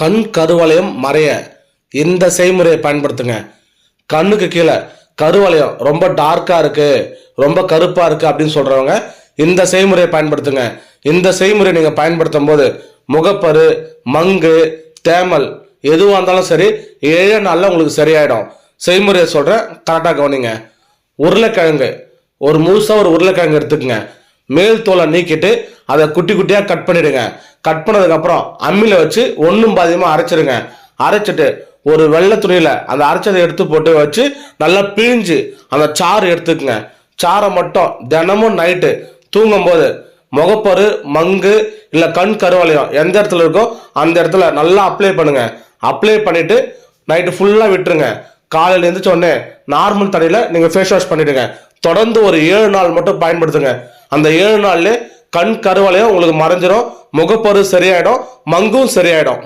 கண் கருவளையம் மறைய. இந்த செய்முறையை பயன்படுத்துங்க. கண்ணுக்கு கீழே கருவளையம் ரொம்ப டார்க்காக இருக்குது ரொம்ப கருப்பாக இருக்குது அப்படின்னு சொல்கிறவங்க இந்த செய்முறையை பயன்படுத்துங்க. இந்த செய்முறை நீங்கள் பயன்படுத்தும் போது முகப்பரு மங்கு தேமல் எதுவாக இருந்தாலும் சரி ஏழு நாளில் உங்களுக்கு சரியாயிடும். செய்முறையை சொல்கிறேன் கரெக்டாக கவனிங்க. உருளைக்கிழங்கு ஒரு முழுசாக ஒரு உருளைக்கிழங்கு எடுத்துக்கங்க. மேல் தோலை நீக்கிட்டு அதை குட்டி குட்டியாக கட் பண்ணிடுங்க. கட் பண்ணதுக்கப்புறம் அம்மியில் வச்சு ஒன்றும் பாதியமாக அரைச்சிடுங்க. அரைச்சிட்டு ஒரு வெள்ளை துணியில் அந்த அரைச்சதை எடுத்து போட்டு வச்சு நல்லா பிழிஞ்சு அந்த சாறு எடுத்துக்கங்க. சாறை மட்டும் தினமும் நைட்டு தூங்கும்போது முகப்பரு மங்கு இல்லை கண் கருவளையம் எந்த இடத்துல இருக்கோ அந்த இடத்துல நல்லா அப்ளை பண்ணுங்க. அப்ளை பண்ணிட்டு நைட்டு ஃபுல்லாக விட்டுருங்க. காலையில் எழுந்திரிச்ச உடனே நார்மல் தண்ணியில் நீங்கள் ஃபேஸ் வாஷ் பண்ணிவிடுங்க தொடர்ந்து ஒரு ஏழு நாள் மட்டும் பயன்படுத்துங்க. அந்த ஏழு நாள்லேயே கண் கருவலையும் உங்களுக்கு மறைஞ்சிடும் முகப்பரு சரியாயிடும் மங்கும் சரியாயிடும்.